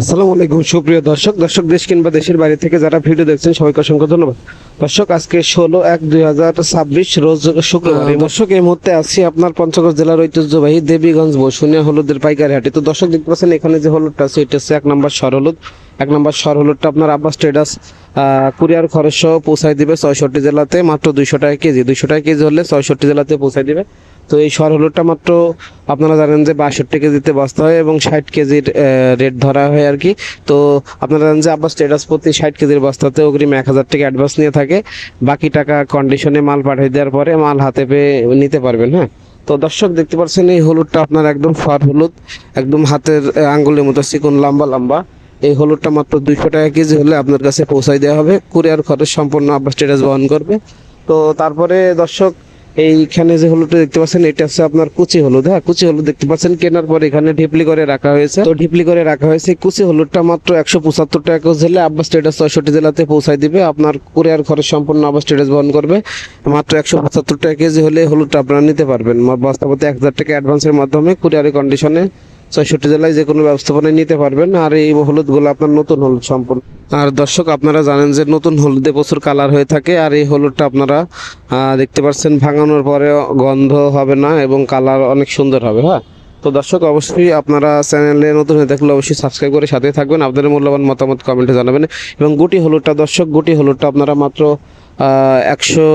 আসসালামু আলাইকুম সুপ্রিয় দর্শক। দর্শক দেশ কিংবা দেশের বাইরে থেকে যারা ভিডিও দেখছেন সবাইকে অসংখ্য ধন্যবাদ। দর্শক আজকে ষোলো এক দুই হাজার ছাব্বিশ রোজ শুক্রবার। দর্শক এই মুহূর্তে আছি আপনার পঞ্চগড় জেলার ঐতিহ্যবাহী দেবীগঞ্জ বসুনিয়া হলুদের পাইকারি হাটে। তো দর্শক দেখতে পাচ্ছেন এখানে যে হলুদটা আছে এটা হচ্ছে এক নম্বর সর হলুদ। এক নম্বর সর হলুদটা আপনার আব্বাস ট্রেডার্স কুরিয়ার খরচ সহ পৌঁছায় দিবে ছয়ষট্টি জেলাতে। মাত্র দুইশো টাকা কেজি। দুইশো টাকা কেজি হলে ছয়ষট্টি জেলাতে পৌঁছায় দিবে। তো এই সর হলুদটা মাত্র আপনারা জানেন যে বাষট্টি কেজিতে বস্তা হয় এবং ষাট কেজির রেট ধরা হয় আর কি। তো আপনারা জানেন যে আব্বাস স্টেটাস প্রতি ষাট কেজির বস্তাতে অগ্রিম এক হাজার টাকা অ্যাডভান্স নিয়ে থাকে। বাকি টাকা কন্ডিশনে মাল পাঠিয়ে দেওয়ার পরে মাল হাতে পেয়ে নিতে পারবেন হ্যাঁ। তো দর্শক দেখতে পাচ্ছেন, এই হলুদটা আপনার একদম ফর হলুদ, একদম হাতের আঙ্গুলের মতো চিকন, লম্বা লম্বা। এই হলুদটা মাত্র দুইশো টাকা কেজি হলে আপনার কাছে পৌঁছাই দেওয়া হবে। কুরিয়ার খরচ সম্পূর্ণ আব্বাস স্টেটাস বহন করবে। তো তারপরে দর্শক এইখানে যে হলুদটা দেখতে পাচ্ছেন, এটা হচ্ছে আপনার কুচি হলুদ হ্যাঁ? কুচি হলুদ দেখতে পাচ্ছেন, কেনার পর এখানে ঢিপলি করে রাখা হয়েছে। তো ঢিপলি করে রাখা হয়েছে। কুচি হলুদটা মাত্র একশো পঁচাত্তর টাকা জেলে আব্বাস স্টেটাস ছয়ষট্টি জেলাতে পৌঁছায় দিবে। আপনার কুরিয়ার খরচ সম্পূর্ণ আব্বাস স্টেটাস বহন করবে। মাত্র একশো পঁচাত্তর টাকা কেজি হলে হলুদটা আপনারা নিতে পারবেন। বাস্তবতে এক হাজার টাকা অ্যাডভান্সের মাধ্যমে কুরিয়ারের কন্ডিশনে ছয়ষট্টি জেলায় যে কোনো ব্যবস্থাপনায় নিতে পারবেন। আর এই হলুদগুলো আপনার নতুন হলুদ সম্পূর্ণ। আর দর্শক, আপনারা জানেন যে নতুন হলুদে প্রচুর কালার হয়ে থাকে, আর এই হলুদটা আপনারা দেখতে পাচ্ছেন ভাঙানোর পরে গন্ধ হবে না এবং কালার অনেক সুন্দর হবে হ্যাঁ? তো দর্শক, অবশ্যই আপনারা চ্যানেলে নতুন হয়ে থাকলে অবশ্যই সাবস্ক্রাইব করে সাথে থাকবেন, আপনাদের মূল্যবান মতামত কমেন্টে জানাবেন। এবং গুটি হলুদটা, দর্শক, গুটি হলুদটা আপনারা মাত্র একশো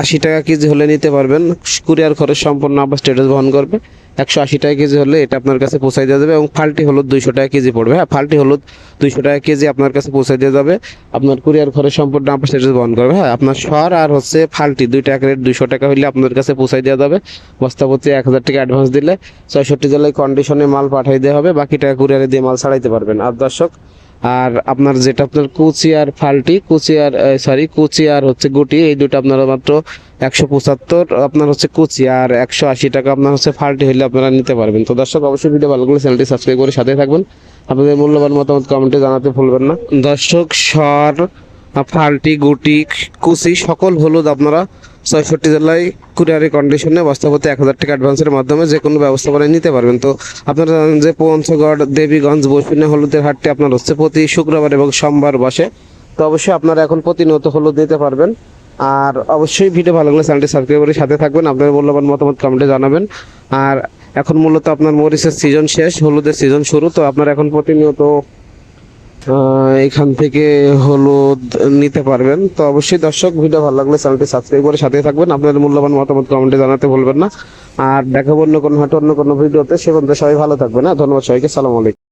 আশি টাকা কেজি হলে নিতে পারবেন। কুরিয়ার খরচ সম্পূর্ণ আবার স্টেটাস বহন করবে। একশো আশি টাকা কেজি হলে এটা আপনার কাছে পৌঁছাই দেওয়া যাবে এবং ফাল্টি হলুদ দুইশো টাকা কেজি পড়বে। হ্যাঁ ফাল্টি হলুদ দুইশো টাকা কেজি আপনার কাছে পৌঁছাই দেওয়া যাবে। আপনার কুরিয়ার খরচ সম্পূর্ণ আপনার স্টেটাস বহন করবে। হ্যাঁ আপনার সর আর হচ্ছে ফাল্টি দুইটা এক রেট দুইশো টাকা হলে আপনার কাছে পৌঁছাই দেওয়া যাবে। বস্তাপতি এক হাজার টাকা অ্যাডভান্স দিলে ছয়ষট্টি জেলায় কন্ডিশনে মাল পাঠিয়ে দেওয়া হবে। বাকি টাকা কুরিয়ারে দিয়ে মাল ছাড়াইতে পারবেন। আর দর্শক, আর আপনার যেটা আপনার কুচি আর ফাল্টি, কুচি আর সরি কুচি আর হচ্ছে গুটি, এই দুটো আপনারা মাত্র একশো পঁচাত্তর, আপনার হচ্ছে কুচি, আর একশো আশি টাকা আপনার হচ্ছে ফাল্টি হলে আপনারা নিতে পারবেন। তো দর্শক, অবশ্যই ভিডিও ভালো করে চ্যানেলটি সাবস্ক্রাইব করে সাথে থাকবেন। আপনাদের মূল্যবান মতামত কমেন্টে জানাতে ভুলবেন না। দর্শক স্বর ফাল্টি, গুটি, কুচি, সকল হলুদ আপনারা ছয়ষট্টি জেলায় কুরিয়ারি কন্ডিশনে বস্তাপতি এক হাজার টাকা অ্যাডভান্সের মাধ্যমে যে কোনো ব্যবস্থাপনায় নিতে পারবেন। তো আপনারা জানেন যে পঞ্চগড়, দেবীগঞ্জ, বৈষ্ণব হলুদের হাটটি আপনার হচ্ছে প্রতি শুক্রবার এবং সোমবার বসে। তো অবশ্যই আপনারা এখন প্রতিনিয়ত হলুদ নিতে পারবেন। আর অবশ্যই ভিডিও ভালো লাগলে চ্যানেলটি সাবস্ক্রাইব করে সাথে থাকবেন। আপনাদের মূল্যবান মতামত কমেন্টে জানাবেন। আর এখন মূলত আপনার মরিচের সিজন শেষ, হলুদের সিজন শুরু, তো আপনারা এখন প্রতিনিয়ত এখান থেকে হলুদ নিতে পারবেন। তো অবশ্যই দর্শক, ভিডিও ভালো লাগলে চ্যানেলটি সাবস্ক্রাইব করে সাথে থাকবেন। আপনাদের মূল্যবান মতামত কমেন্টে জানাতে ভুলবেন না। আর দেখাবো অন্য কোনো হাটে, অন্য কোনো ভিডিওতে। সে পর্যন্ত সবাই ভালো থাকবে না ধন্যবাদ সবাইকে। সালাম আলাইকুম।